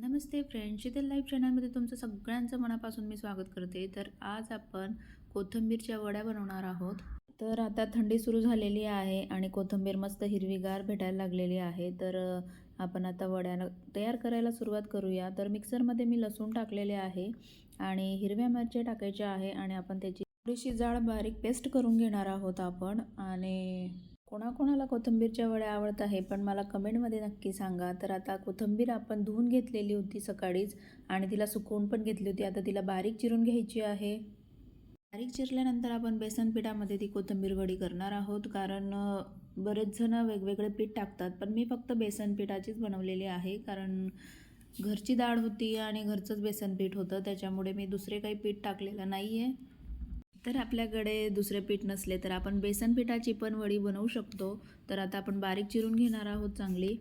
नमस्ते friends Sheetal live चॅनलमध्ये तुमचं सगळ्यांचं मनापासून मी स्वागत करते. तर आज आपण कोथिंबीरच्या वड्या बनवणार आहोत. तर आता थंडी सुरू झालेली आहे आणि कोथिंबीर मस्त हिरवीगार भेटायला लागलेली आहे. तर आपण आता वड्याला तयार करायला सुरुवात करूया. तर मिक्सरमध्ये मी लसूण टाकलेले आहे आणि हिरव्या मिरच्या टाकायच्या आहे आणि आपण त्याची थोडीशी जाड बारीक पेस्ट करून घेणार आहोत आपण. आणि कोणाकोणाला कोथिंबीरच्या वड्या आवडत आहे पण मला कमेंटमध्ये नक्की सांगा. तर आता कोथिंबीर आपण धुवून घेतलेली होती सकाळीच आणि तिला सुकवून पण घेतली होती. आता तिला बारीक चिरून घ्यायची आहे. बारीक चिरल्यानंतर आपण बेसन पिठामध्ये ती कोथिंबीर वडी करणार आहोत. कारण बरेच जण वेगवेगळे पीठ टाकतात पण मी फक्त बेसन पिठाचीच बनवलेली आहे. कारण घरची डाळ होती आणि घरचंच बेसन पीठ होतं त्याच्यामुळे मी दुसरे काही पीठ टाकलेलं नाही आहे तर आपल्याकडे दुसरे पीठ नसले तर आपण बेसन पिठाची पण वडी बनवू शकतो. तर आता आपण बारीक चिरून घेणार आहोत चांगली.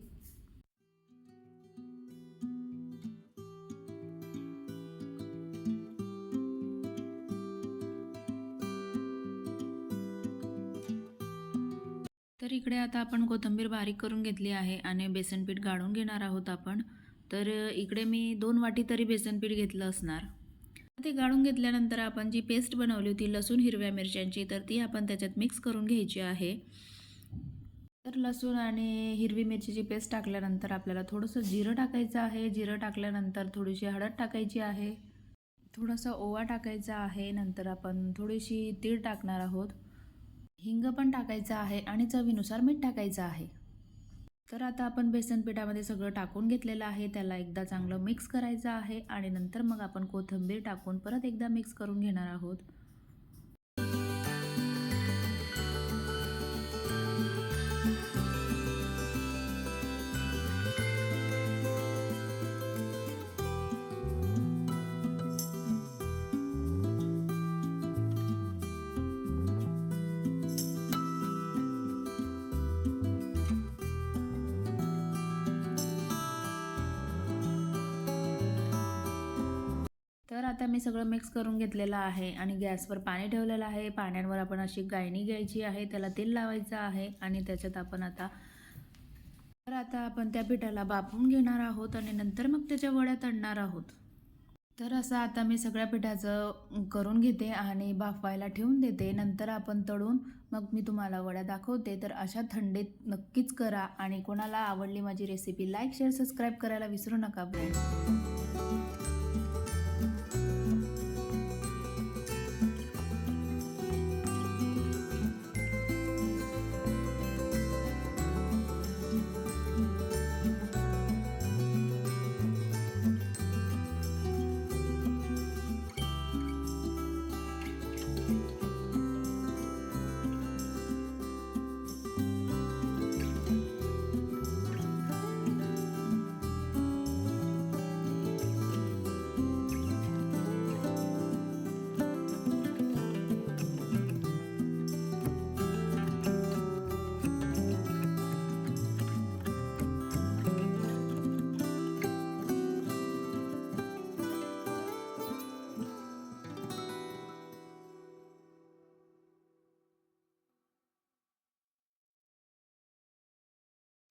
तर इकडे आता आपण कोथिंबीर बारीक करून घेतली आहे आणि बेसन पीठ गाळून घेणार आहोत आपण. तर इकडे मी दोन वाटी तरी बेसन पीठ घेतलं असणार. ते गाळून घेतल्यानंतर आपण जी पेस्ट बनवली होती लसूण हिरव्या मिरच्यांची तर ती आपण त्याच्यात मिक्स करून घ्यायची आहे. तर लसूण आणि हिरवी मिरचीची पेस्ट टाकल्यानंतर आपल्याला थोडंसं जिरं टाकायचं आहे. जिरं टाकल्यानंतर थोडीशी हळद टाकायची आहे. थोडासा ओवा टाकायचा आहे. नंतर आपण थोडीशी तीळ टाकणार आहोत. हिंग पण टाकायचं आहे आणि चवीनुसार मीठ टाकायचं आहे. तर आता आपण बेसन पिठामध्ये सगळं टाकून घेतलेलं आहे. त्याला एकदा चांगलं मिक्स करायचं आहे आणि नंतर मग आपण कोथिंबीर टाकून परत एकदा मिक्स करून घेणार आहोत. तर आता मी सगळं मिक्स करून घेतलेलं आहे आणि गॅसवर पाणी ठेवलेलं आहे. पाण्यावर आपण अशी गायणी घ्यायची आहे. त्याला तेल लावायचं आहे आणि त्याच्यात आपण आता तर आता आपण त्या पिठाला बापून घेणार आहोत आणि नंतर मग त्याच्या वड्या तळणार आहोत. तर असं आता मी सगळ्या पिठाचं करून घेते आणि बाफवायला ठेवून देते. नंतर आपण तळून मग मी तुम्हाला वड्या दाखवते. तर अशा थंडीत नक्कीच करा आणि कोणाला आवडली माझी रेसिपी लाईक शेअर सबस्क्राईब करायला विसरू नका फ्रेंड्स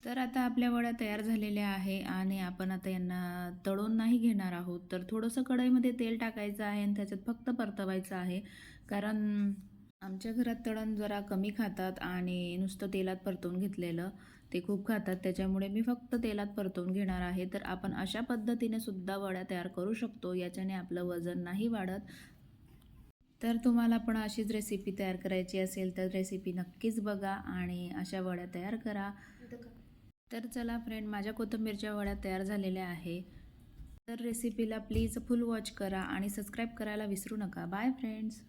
तर आता आपल्या वड्या तयार झालेल्या आहे आणि आपण आता यांना तळून नाही घेणार आहोत. तर थोडंसं कढईमध्ये तेल टाकायचं आहे आणि त्याच्यात फक्त परतवायचं आहे. कारण आमच्या घरात तळण जरा कमी खातात आणि नुसतं तेलात परतवून घेतलेलं ते खूप खातात. त्याच्यामुळे मी फक्त तेलात परतवून घेणार आहे. तर आपण अशा पद्धतीने सुद्धा वड्या तयार करू शकतो. याच्याने आपलं वजन नाही वाढत. तर तुम्हाला पण अशीच रेसिपी तयार करायची असेल तर रेसिपी नक्कीच बघा आणि अशा वड्या तयार करा. तर चला फ्रेंड माझ्या कोथिंबीरच्या वड्या तयार झालेल्या आहे. तर रेसिपीला प्लीज फुल वॉच करा आणि सबस्क्राईब करायला विसरू नका. Bye friends